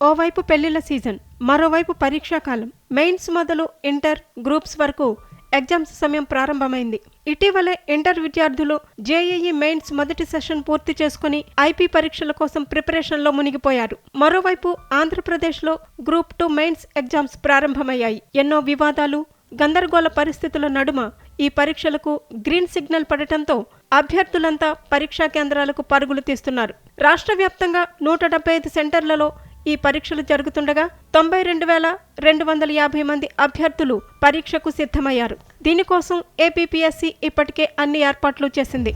ఓవైపు పెళ్ళిళ్ళ సీజన్ మరోవైపు పరీక్షాకాలం మెయిన్స్ మొదలు ఇంటర్ గ్రూప్స్ వరకు ఎగ్జామ్స్ సమయం ప్రారంభమైంది. ఇటీవలే ఇంటర్ విద్యార్థులు జేఈఈ మెయిన్స్ మొదటి సెషన్ పూర్తి చేసుకుని ఐపీ పరీక్షల కోసం ప్రిపరేషన్లో మునిగిపోయారు. మరోవైపు ఆంధ్రప్రదేశ్లో గ్రూప్ టూ మెయిన్స్ ఎగ్జామ్స్ ప్రారంభమయ్యాయి. ఎన్నో వివాదాలు గందరగోళ పరిస్థితుల నడుమ ఈ పరీక్షలకు గ్రీన్ సిగ్నల్ పడటంతో అభ్యర్థులంతా పరీక్షా కేంద్రాలకు పరుగులు తీస్తున్నారు. రాష్ట్ర వ్యాప్తంగా నూట డెబ్బై ఐదు సెంటర్లలో ఈ పరీక్షలు జరుగుతుండగా తొంభై రెండు వేల రెండు వందల యాభై మంది అభ్యర్థులు పరీక్షకు సిద్ధమయ్యారు. దీనికోసం ఏపీపీఎస్సీ ఇప్పటికే అన్ని ఏర్పాట్లు చేసింది.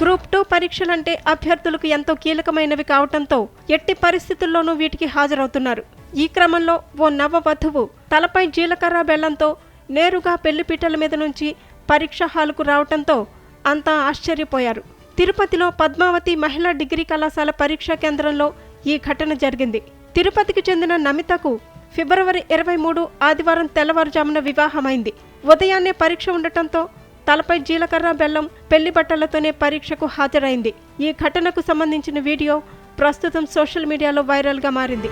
గ్రూప్ టూ పరీక్షలంటే అభ్యర్థులకు ఎంతో కీలకమైనవి కావడంతో ఎట్టి పరిస్థితుల్లోనూ వీటికి హాజరవుతున్నారు. ఈ క్రమంలో ఓ నవ వధువు తలపై జీలకర్ర బెల్లంతో నేరుగా పెళ్ళిపీటల మీద నుంచి పరీక్ష హాలుకు రావటంతో అంతా ఆశ్చర్యపోయారు. తిరుపతిలో పద్మావతి మహిళా డిగ్రీ కళాశాల పరీక్షా కేంద్రంలో ఈ ఘటన జరిగింది. తిరుపతికి చెందిన నమితకు ఫిబ్రవరి ఇరవై మూడు ఆదివారం తెల్లవారుజామున వివాహమైంది. ఉదయాన్నే పరీక్ష ఉండటంతో తలపై జీలకర్ర బెల్లం పెళ్ళి బట్టలతోనే పరీక్షకు హాజరైంది. ఈ ఘటనకు సంబంధించిన వీడియో ప్రస్తుతం సోషల్ మీడియాలో వైరల్గా మారింది.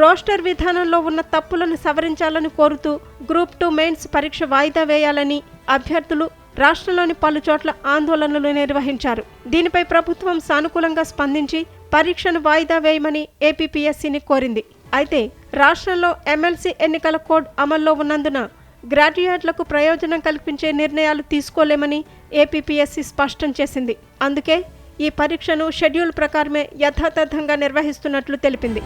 రోస్టర్ విధానంలో ఉన్న తప్పులను సవరించాలని కోరుతూ గ్రూప్ టూ మెయిన్స్ పరీక్ష వాయిదా వేయాలని అభ్యర్థులు రాష్ట్రంలోని పలు చోట్ల ఆందోళనలు నిర్వహించారు. దీనిపై ప్రభుత్వం సానుకూలంగా స్పందించి పరీక్షను వాయిదా వేయమని ఏపీపీఎస్సీని కోరింది. అయితే రాష్ట్రంలో ఎమ్మెల్సీ ఎన్నికల కోడ్ అమల్లో ఉన్నందున గ్రాడ్యుయేట్లకు ప్రయోజనం కల్పించే నిర్ణయాలు తీసుకోలేమని ఏపీపీఎస్సీ స్పష్టం చేసింది. అందుకే ఈ పరీక్షను షెడ్యూల్ ప్రకారమే యథాతథంగా నిర్వహిస్తున్నట్లు తెలిపింది.